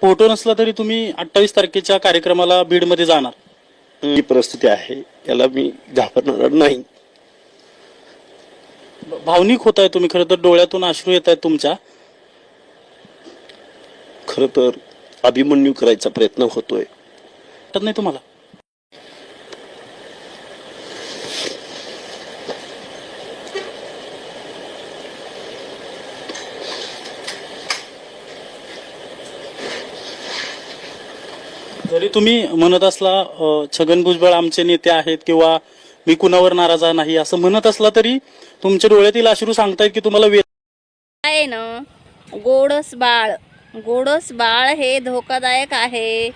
Photo नसला तरी तुम्ही अठ्ठावीस तारखेच्या कार्यक्रमाला बीडमध्ये जाणार. ही परिस्थिती आहे याला मी घाबरणार नाही. भावनिक होत आहे तुम्ही खरं तर डोळ्यातून अश्रू येत आहेत तुमच्या. खरं तर अभिमन्यू करायचा प्रयत्न होतोय. वाटत नाही तुम्हाला? जरी तुम्ही म्हणत असला अ, छगन भुजबळ आमचे नेते आहेत किंवा मी कुणावर नाराज नाही असं म्हणत असला तरी तुमच्या डोळ्यातील अश्रू सांगतायत की तुम्हाला वे आहे ना गोडस बाळ. गोडस बाळ हे धोकादायक आहे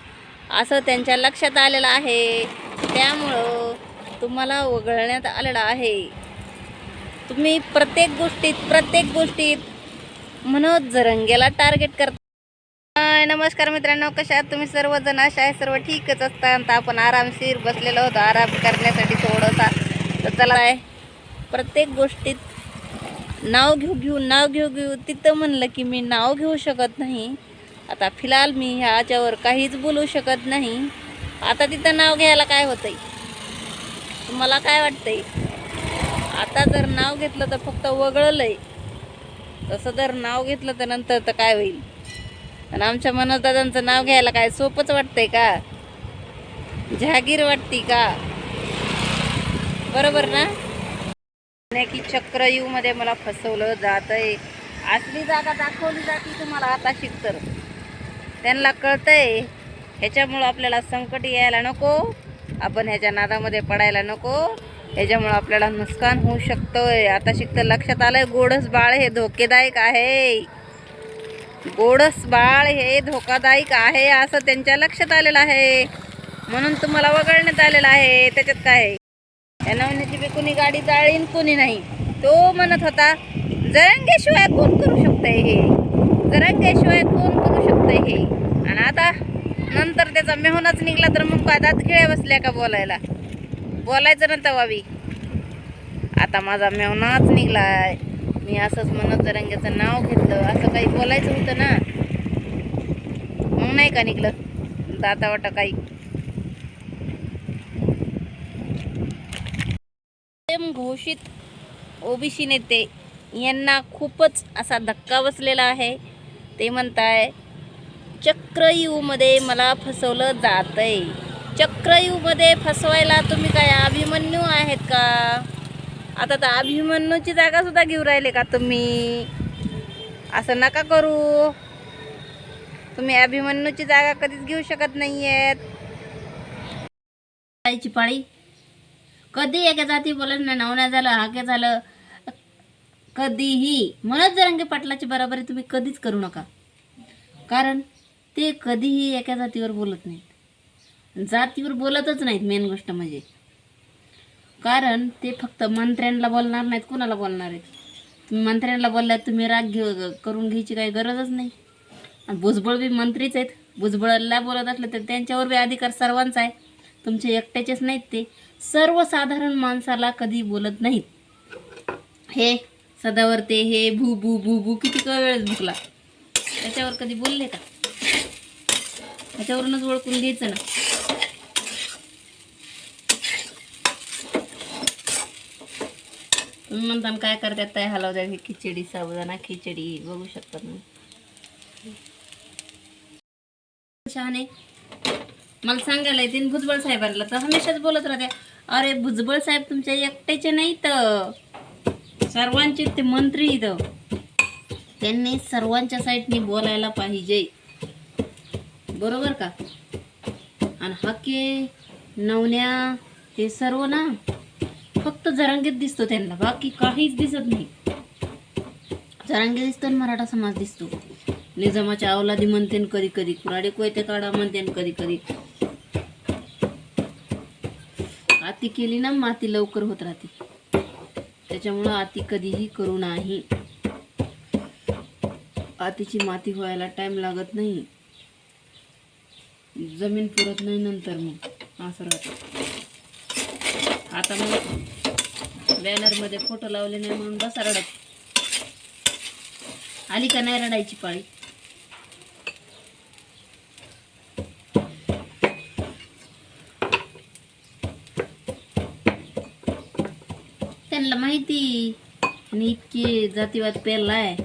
असं त्यांच्या लक्षात आलेलं आहे. त्यामुळं तुम्हाला वगळण्यात आलेलं आहे. तुम्ही प्रत्येक गोष्टीत प्रत्येक गोष्टीत मनोज जरंगेला टार्गेट करता. नमस्कार मित्रांनो कशा तुम्ही? सर्वजण अशा आहे सर्व ठीकच असतात. तर आपण आरामशीर बसलेलो होतो. आराम करण्यासाठी थोडंसा तर चला आहे. प्रत्येक गोष्टीत नाव घेऊ घेऊ नाव घेऊ घेऊ. तिथं म्हणलं की मी नाव घेऊ शकत नाही. आता फिलहाल मी ह्याच्यावर काहीच बोलू शकत नाही. आता तिथं नाव घ्यायला काय होतंय? तुम्हाला काय वाटतंय? आता जर नाव घेतलं तर फक्त वगळलं आहे तसं जर नाव घेतलं तर नंतर तर काय होईल? आणि आमच्या मनोजदादांचं नाव घ्यायला काय सोपंच वाटतंय का? जहागीर वाटती का? बरोबर ना? की चक्रयूमध्ये मला फसवलं जात आहे असली जागा दाखवली जाते तुम्हाला आता शिकतर त्यांना कळतंय. ह्याच्यामुळं आपल्याला संकट यायला नको. आपण ह्याच्या नादामध्ये पडायला नको. ह्याच्यामुळं आपल्याला नुकसान होऊ शकतंय. आता शिकतं लक्षात आलंय गोडस बाळ हे धोकेदायक आहे. गोडस बाळ हे धोकादायक आहे असं त्यांच्या लक्षात आलेलं आहे. म्हणून तुम्हाला वगळण्यात आलेलं आहे. त्याच्यात काय आहे? या नवनीची बी कुणी गाडी जाळीन कुणी नाही. तो म्हणत होता जरंगेशिवाय कोण करू शकतंय हे? जरंगेशिवाय कोण करू शकतंय हे? आणि आता नंतर त्याचा मेहूनच निघला तर मग काय दात खेळ बसल्या का बोलायला? बोलायचं नंतर वावी आता माझा मेहूनच निघलाय. मी असंच म्हणत जरंगेचं नाव घेतलं. असं काही बोलायचं होतं ना. मग नाही का निघलं? दाता वाटा काही. घोषित ओबीसी नेते यांना खूपच असा धक्का बसलेला आहे. ते म्हणताय चक्रयूमध्ये मला फसवलं जातंय. चक्रयूमध्ये फसवायला तुम्ही काय अभिमन्यू आहेत का? आता तर अभिमन्यूची जागा सुद्धा घेऊ राहिले का तुम्ही? असं नका करू. तुम्ही अभिमन्यूची जागा कधीच घेऊ शकत नाही आहेत आईची पाळी. कधी एका जाती बोलत नाही नवना झालं हाके झालं. कधीही. मनोज जरांगे पाटलाची बराबरी तुम्ही कधीच करू नका. कारण ते कधीही एका जातीवर बोलत नाहीत. जातीवर बोलतच नाहीत मेन गोष्ट म्हणजे. कारण ते फक्त मंत्र्यांना बोलणार नाहीत कुणाला बोलणार आहेत? तुम्ही मंत्र्यांना बोलल्यात तुम्ही राग घेऊ करून घ्यायची काही गरजच नाही. आणि भुजबळ बी मंत्रीच आहेत. भुजबळला बोलत असलं तर त्यांच्यावर बी अधिकार सर्वांचा आहे. तुमचे एकट्याचेच नाहीत ते. सर्वसाधारण माणसाला कधी बोलत नाहीत. हे सदावर ते हे भू भू भू भू किती का वेळेस भुकला. त्याच्यावर कधी बोलले का? त्याच्यावरूनच ओळखून घ्यायचं ना. तुम्ही म्हणता काय करतात? काय हलवतात हे खिचडी साबुदाणा खिचडी. बघू शकतात ना शहाणे मला सांगायला येते भुजबळ साहेबांना तर हमेशाच बोलत राहते अरे भुजबळ साहेब तुमच्या एकट्याचे नाही तर सर्वांचे ते मंत्री इथं. त्यांनी सर्वांच्या साईडनी बोलायला पाहिजे. बरोबर का? आणि हके नवण्या हे सर्व ना फक्त जरांगीत दिसतो त्यांना बाकी काहीच दिसत नाही. जरांगे दिसतो आणि मराठा समाज दिसतो. निजामाच्या अवलादी म्हणते कधी कधी कुराडे कोयते काढा म्हणते कधी कधी. आती केली ना माती लवकर होत राहते. त्याच्यामुळं आती कधीही करू नाही. आतीची माती व्हायला टाइम लागत नाही. जमीन पुरत नाही नंतर मग असं राहतं. आता मग बॅनरमध्ये फोटो लावले नाही म्हणून बसा रडत. आली का नाही रडायची पाळी? त्यांना माहिती. आणि इतकी जातीवाद पेरलाय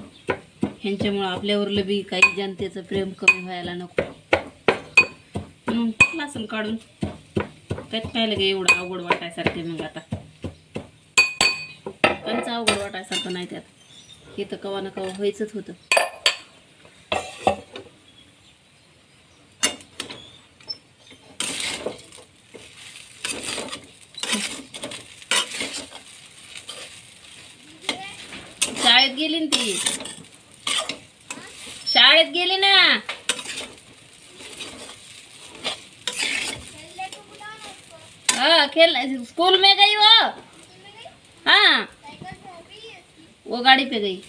ह्यांच्यामुळं आपल्यावरलं बी काही जनतेचं प्रेम कमी व्हायला नको. म्हणून लासन काढून. त्यात काय लगे एवढं अवघड वाटायसारखे मग आता? कंचा अवघड वाटायसारखं नाही त्यात. हे तर कवा ना कवा व्हायचंच होतं. शाळेत गेली ना ती? शाळेत गेली ना? हाँ खेल स्कूल में गई हो? वो हाँ. वो गाड़ी पे गई.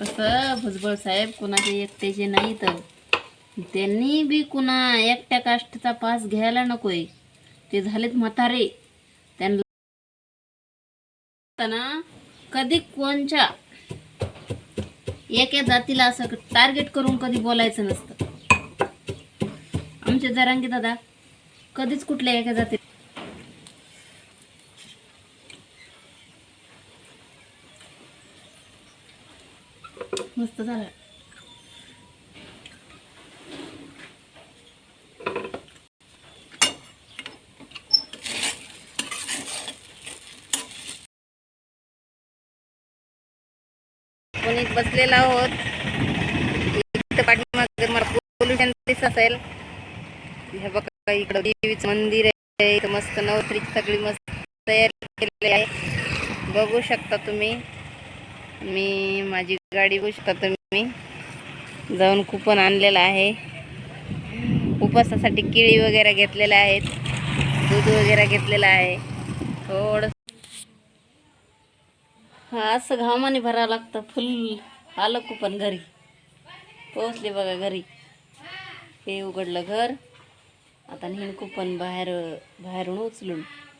कसं भुजबळ साहेब कुणाचे एकट्याचे नाही तर. त्यांनी बी कुणा एकट्या काष्टचा पास घ्यायला नकोय. ते झालेत म्हातारे. त्यांना कधी कोणच्या एका जातीला असं टार्गेट करून कधी बोलायचं नसतं. आमचे जरांगी दादा कधीच कुठल्या एका जाती मस्त झालं. कोणी बसलेला आहोत. इथं पाठीमागे मला पोल्युशन दिसत असेल. हे बघा इकडं देवीचं मंदिर आहे. इथं मस्त नवत्रीची सगळी मस्त तयारी केलेली आहे. बघू शकता तुम्ही. मी माझी गाडी बघू शकता तुम्ही. जाऊन कुपन आणलेलं आहे. उपासासाठी केळी वगैरे घेतलेल्या आहेत. दूध वगैरे घेतलेलं आहे. थोडं हा असं घामाने भरावं लागतं. फुल आलं कुपन घरी. पोहोचले बघा घरी. हे उघडलं घर. आता नेहमी कुपन बाहेर बाहेरून उचलून.